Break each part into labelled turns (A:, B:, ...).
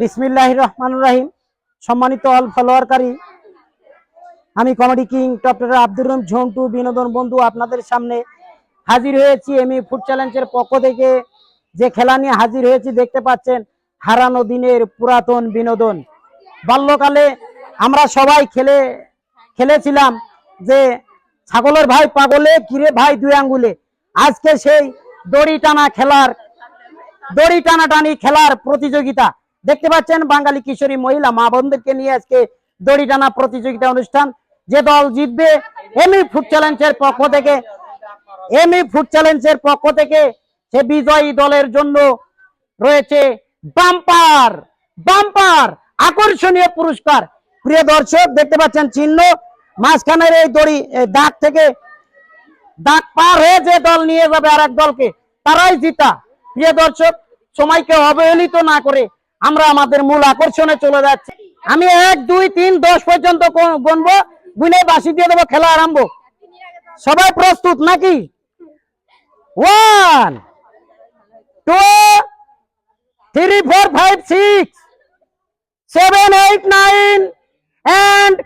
A: বিসমিল্লাহ রহমানুর রাহিম। সম্মানিত অল ফলোয়ারকারী আমি comedy king doctor Abdur Rahim Jhontu, বিনোদন বন্ধু আপনাদের সামনে হাজির হয়েছি এমি ফুড চ্যালেঞ্জের পক্ষ থেকে। যে খেলা নিয়ে হাজির হয়েছি, দেখতে পাচ্ছেন হারানো দিনের পুরাতন বিনোদন। বাল্যকালে আমরা সবাই খেলে, খেলেছিলাম যে ছাগলের ভাই পাগলে, কিরে ভাই দুই আঙ্গুলে। আজকে সেই দড়ি টানা খেলার দড়ি টানাটানি খেলার প্রতিযোগিতা। দেখতে পাচ্ছেন, বাঙালি কিশোরী মহিলা মা বোনদেরকে নিয়ে আজকে দড়ি টানা প্রতিযোগিতা অনুষ্ঠান। যে দল জিতবে এমি ফুড চ্যালেঞ্জের পক্ষ থেকে এমি ফুড চ্যালেঞ্জের পক্ষ থেকে সে বিজয়ী দলের জন্য রয়েছে বাম্পার বাম্পার, আকর্ষণীয় পুরস্কার। প্রিয় দর্শক, দেখতে পাচ্ছেন চিহ্ন, মাঝখানের এই দড়ি দাগ থেকে দাগ পার হয়ে যে দল নিয়ে যাবে আর এক দলকে, তারাই জিতা। প্রিয় দর্শক সময়কে অবহেলিত না করে আমরা আমাদের মূল আকর্ষণে চলে যাচ্ছি। আমি এক, দুই, তিন, দশ পর্যন্ত গুনবো গুনে বাসি দিয়ে দেবো, খেলা আরম্ভ। সবাই প্রস্তুত নাকি? One two three four five six seven eight nine and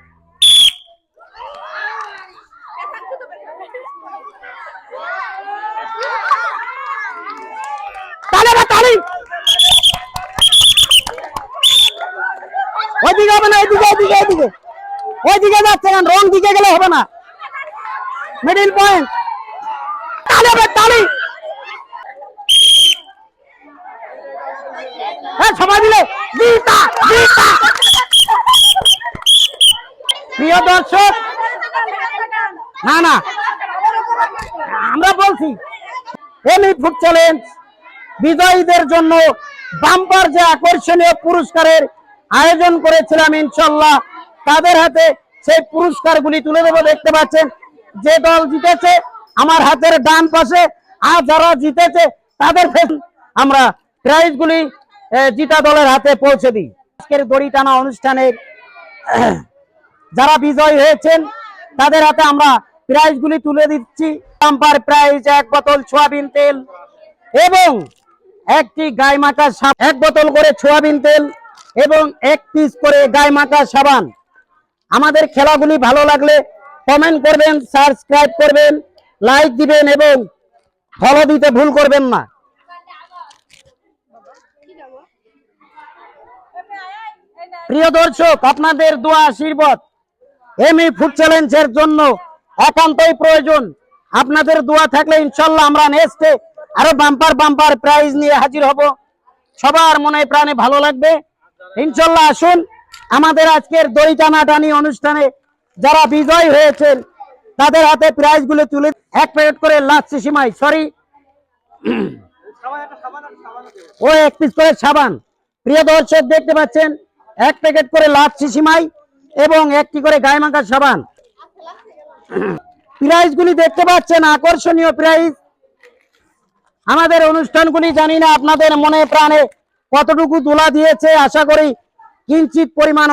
A: তালে বা তালি। ওইদিকে হবে না, ওইদিকে ওইদিকে ওইদিকে। ওইদিকে যাচ্ছে না গেলে হবে না। মিডিল পয়েন্ট হ্যাঁ সবাই মিলে জিতা জিতা। প্রিয় দর্শক, না না। আমরা বলছি এমি ফুড চ্যালেঞ্জ বিজয়ীদের জন্য বাম্পার যে আকর্ষণীয় পুরস্কারের আয়োজন করেছিলাম ইনশাল্লাহ তাদের হাতে সেই পুরস্কারগুলি তুলে দেবো। দেখতে পাচ্ছেন, যে দল জিতেছে, আমার হাতের ডান পাশে আর যারা জিতেছে, তাদের আমরা প্রাইজগুলি জিতা দলের হাতে পৌঁছে দিই। আজকের দড়ি টানা অনুষ্ঠানের যারা বিজয় হয়েছেন, তাদের হাতে আমরা প্রাইজগুলি তুলে দিচ্ছি। বাম্পার প্রাইজ, এক বোতল সোয়াবিন তেল, এবং একটি গায়ে মাখা এক বোতল করে সোয়াবিন তেল এবং এক পিস করে গায়ে মাখা সাবান। আমাদের খেলাগুলি ভালো লাগলে কমেন্ট করবেন, সাবস্ক্রাইব করবেন, লাইক দিবেন এবং ফলো দিতে ভুল করবেন না। প্রিয় দর্শক, আপনাদের দোয়া আশীর্বাদ। এমি ফুড চ্যালেঞ্জের জন্য একান্তই প্রয়োজন। আপনাদের দোয়া থাকলে ইনশাল্লাহ আমরা নেক্সটে আরও বাম্পার বাম্পার প্রাইজ নিয়ে হাজির হব। সবার মনে প্রাণে ভালো লাগবে। ইনশাল্লাহ আসুন আমাদের আজকের দড়ি টানাটানি অনুষ্ঠানে যারা বিজয় হয়েছেন, তাদের হাতে প্রাইজগুলো তুলে এক প্যাকেট করে লাচ্ছি সীমাই সরি ও, এক পিস করে সাবান। প্রিয় দর্শক, দেখতে পাচ্ছেন, এক প্যাকেট করে লাচ্ছি সিমাই এবং একটি করে গায়ে মাখার সাবান। প্রাইজ গুলি দেখতে পাচ্ছেন, আকর্ষণীয় প্রাইজ আমাদের অনুষ্ঠানগুলি জানি না আপনাদের মনে প্রাণে কতটুকু তোলা দিয়েছে আশা করি কিঞ্চিত পরিমাণ